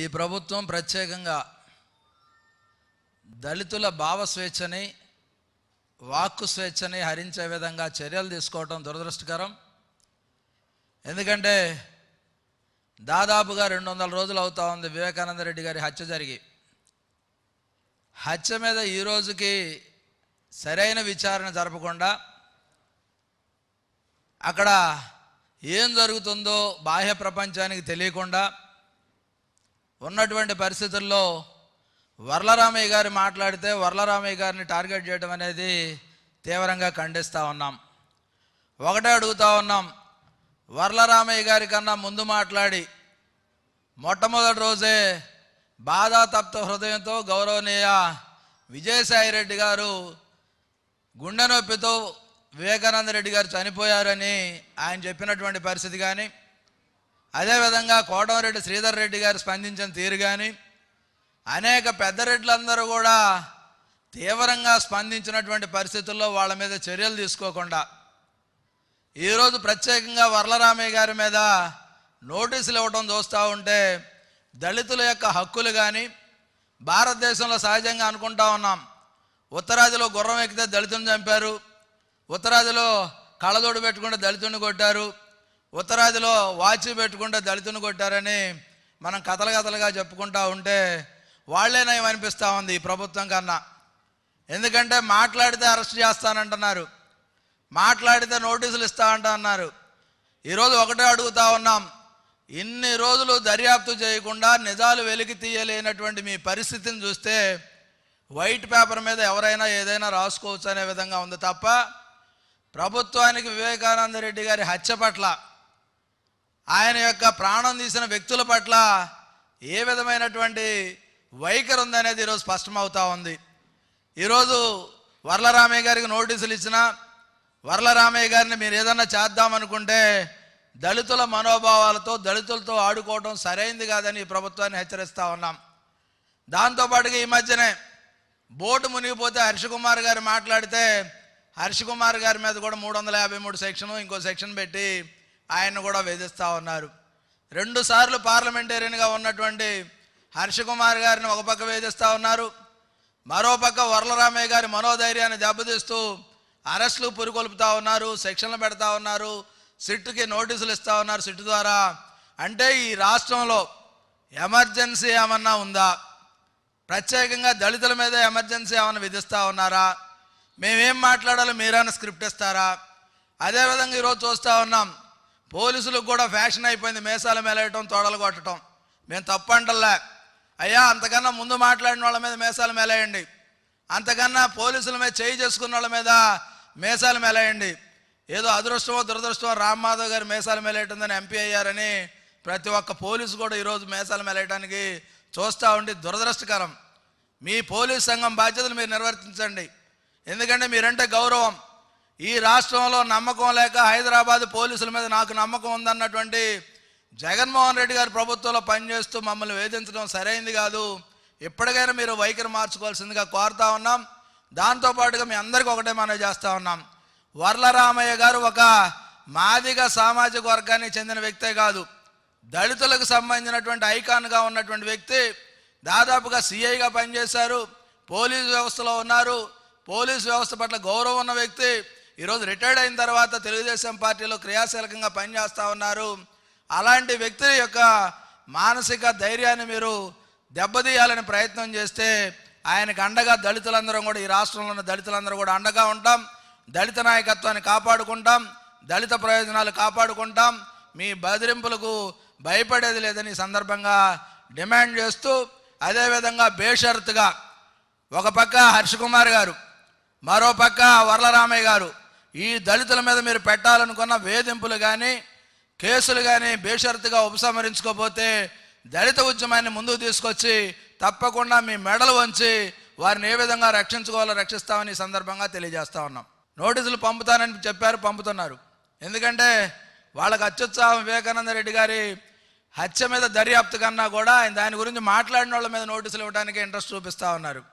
ఈ ప్రభుత్వం ప్రత్యేకంగా దళితుల భావ స్వేచ్ఛని వాక్కు స్వేచ్ఛని హరించే విధంగా చర్యలు తీసుకోవడం దురదృష్టకరం. ఎందుకంటే దాదాపుగా రెండు వందల రోజులు అవుతా ఉంది వివేకానంద రెడ్డి గారి హత్య జరిగి. హత్య మీద ఈ రోజుకి సరైన విచారణ జరపకుండా అక్కడ ఏం జరుగుతుందో బాహ్య ప్రపంచానికి తెలియకుండా ఉన్నటువంటి పరిస్థితుల్లో వర్లరామయ్య గారు మాట్లాడితే వర్లరామయ్య గారిని టార్గెట్ చేయడం అనేది తీవ్రంగా ఖండిస్తూ ఉన్నాం. ఒకటే అడుగుతా ఉన్నాం. వర్లరామయ్య గారి కన్నా ముందు మాట్లాడి మొట్టమొదటి రోజే బాధాతప్త హృదయంతో గౌరవనీయ విజయసాయిరెడ్డి గారు గుండె నొప్పితో వివేకానంద రెడ్డి గారు చనిపోయారని ఆయన చెప్పినటువంటి పరిస్థితి కానీ అదేవిధంగా కోటమరెడ్డి శ్రీధర్ రెడ్డి గారు స్పందించిన తీరు కానీ అనేక పెద్ద రెడ్లందరూ కూడా తీవ్రంగా స్పందించినటువంటి పరిస్థితుల్లో వాళ్ళ మీద చర్యలు తీసుకోకుండా ఈరోజు ప్రత్యేకంగా వరలరామయ్య గారి మీద నోటీసులు ఇవ్వడం చూస్తూ ఉంటే దళితుల యొక్క హక్కులు కానీ భారతదేశంలో సహజంగా అనుకుంటా ఉన్నాం. ఉత్తరాదిలో గుర్రం ఎక్కితే దళితుని చంపారు ఉత్తరాదిలో కళ్ళజోడు పెట్టుకుంటే దళితుని కొట్టారు ఉత్తరాదిలో వాచి పెట్టుకుంటే దళితుని కొట్టారని మనం కథలు కథలుగా చెప్పుకుంటా ఉంటే వాళ్ళే నయం అనిపిస్తూ ఉంది ఈ ప్రభుత్వం కన్నా. ఎందుకంటే మాట్లాడితే అరెస్ట్ చేస్తానంటున్నారు. మాట్లాడితే నోటీసులు ఇస్తా అన్నారు. ఈరోజు ఒకటే అడుగుతా ఉన్నాం. ఇన్ని రోజులు దర్యాప్తు చేయకుండా నిజాలు వెలికి తీయలేనటువంటి మీ పరిస్థితిని చూస్తే వైట్ పేపర్ మీద ఎవరైనా ఏదైనా రాసుకోవచ్చు అనే విధంగా ఉంది తప్ప ప్రభుత్వానికి వివేకానంద రెడ్డి గారి హత్య పట్ల ఆయన యొక్క ప్రాణం తీసిన వ్యక్తుల పట్ల ఏ విధమైనటువంటి వైఖరి ఉందనేది ఈరోజు స్పష్టమవుతా ఉంది. ఈరోజు వరలరామయ్య గారికి నోటీసులు ఇచ్చిన వరలరామయ్య గారిని మీరు ఏదన్నా చేద్దామనుకుంటే దళితుల మనోభావాలతో దళితులతో ఆడుకోవడం సరైంది కాదని ఈ ప్రభుత్వాన్ని హెచ్చరిస్తూ ఉన్నాం. దాంతోపాటుగా ఈ మధ్యనే బోటు మునిగిపోతే హర్షకుమార్ గారు మాట్లాడితే హర్షకుమార్ గారి మీద కూడా మూడు వందల యాభై మూడు సెక్షను ఇంకో సెక్షన్ పెట్టి ఆయన కూడా వేధిస్తూ ఉన్నారు. రెండుసార్లు పార్లమెంటేరియన్గా ఉన్నటువంటి హర్షకుమార్ గారిని ఒక పక్క వేధిస్తూ ఉన్నారు. మరోపక్క వరలరామయ్య గారి మనోధైర్యాన్ని దెబ్బతీస్తూ అరెస్టులు పురికొల్పుతూ ఉన్నారు సెక్షన్లు పెడతా ఉన్నారు సిట్టుకి నోటీసులు ఇస్తూ ఉన్నారు సిట్టు ద్వారా. అంటే ఈ రాష్ట్రంలో ఎమర్జెన్సీ ఏమన్నా ఉందా? ప్రత్యేకంగా దళితుల మీద ఎమర్జెన్సీ ఏమైనా విధిస్తూ ఉన్నారా? మేమేం మాట్లాడాలో మీరైనా స్క్రిప్ట్ ఇస్తారా? అదేవిధంగా ఈరోజు చూస్తూ ఉన్నాం పోలీసులకు కూడా ఫ్యాషన్ అయిపోయింది. మేసాలు మేలేయటం తోడలు కొట్టడం మేము తప్పంటల్లా అయ్యా అంతకన్నా ముందు మాట్లాడిన వాళ్ళ మీద మేసాలు మేలేయండి. అంతకన్నా పోలీసుల మీద చేయి చేసుకున్న వాళ్ళ మీద మేసాలు మేలేయండి. ఏదో అదృష్టమో దురదృష్టమో రామ్మాధవ్ గారు మేసాలు మెలేయటుందని ఎంపీ అయ్యారని ప్రతి ఒక్క పోలీసు కూడా ఈరోజు మేసాలు మేలేయటానికి చూస్తూ ఉండి దురదృష్టకరం. మీ పోలీస్ సంఘం బాధ్యతలు మీరు నిర్వర్తించండి. ఎందుకంటే మీరంటే గౌరవం. ఈ రాష్ట్రంలో నమ్మకం లేక హైదరాబాద్ పోలీసుల మీద నాకు నమ్మకం ఉందన్నటువంటి జగన్మోహన్ రెడ్డి గారు ప్రభుత్వంలో పనిచేస్తూ మమ్మల్ని వేధించడం సరైంది కాదు. ఎప్పటికైనా మీరు వైఖరి మార్చుకోవాల్సిందిగా కోరుతా ఉన్నాం. దాంతోపాటుగా మీ అందరికీ ఒకటే మనం చేస్తూ ఉన్నాం. వరలరామయ్య గారు ఒక మాదిగ సామాజిక వర్గానికి చెందిన వ్యక్తే కాదు. దళితులకు సంబంధించినటువంటి ఐకాన్గా ఉన్నటువంటి వ్యక్తి. దాదాపుగా సిఐగా పనిచేశారు. పోలీసు వ్యవస్థలో ఉన్నారు. పోలీసు వ్యవస్థ పట్ల గౌరవం ఉన్న వ్యక్తి. ఈరోజు రిటైర్డ్ అయిన తర్వాత తెలుగుదేశం పార్టీలో క్రియాశీలకంగా పనిచేస్తూ ఉన్నారు. అలాంటి వ్యక్తుల యొక్క మానసిక ధైర్యాన్ని మీరు దెబ్బతీయాలని ప్రయత్నం చేస్తే ఆయనకు అండగా దళితులందరం కూడా ఈ రాష్ట్రంలో ఉన్న దళితులందరూ కూడా అండగా ఉంటాం. దళిత నాయకత్వాన్ని కాపాడుకుంటాం. దళిత ప్రయోజనాలు కాపాడుకుంటాం. మీ బెదిరింపులకు భయపడేది లేదని ఈ సందర్భంగా డిమాండ్ చేస్తూ అదేవిధంగా బేషరతుగా ఒక పక్క హర్ష కుమార్ గారు మరో పక్క వరలరామయ్య గారు ఈ దళితుల మీద మీరు పెట్టాలనుకున్న వేధింపులు కానీ కేసులు కానీ బేషరతుగా ఉపసంహరించుకోపోతే దళిత ఉద్యమాన్ని ముందుకు తీసుకొచ్చి తప్పకుండా మీ మెడలు వంచి వారిని ఏ విధంగా రక్షించుకోవాలో రక్షిస్తామని సందర్భంగా తెలియజేస్తా ఉన్నాం. నోటీసులు పంపుతానని చెప్పారు పంపుతున్నారు. ఎందుకంటే వాళ్ళకి అత్యుత్సాహం వివేకానంద రెడ్డి గారి హత్య మీద దర్యాప్తు కన్నా కూడా ఆయన దాని గురించి మాట్లాడిన వాళ్ళ మీద నోటీసులు ఇవ్వడానికి ఇంట్రెస్ట్ చూపిస్తూ ఉన్నారు.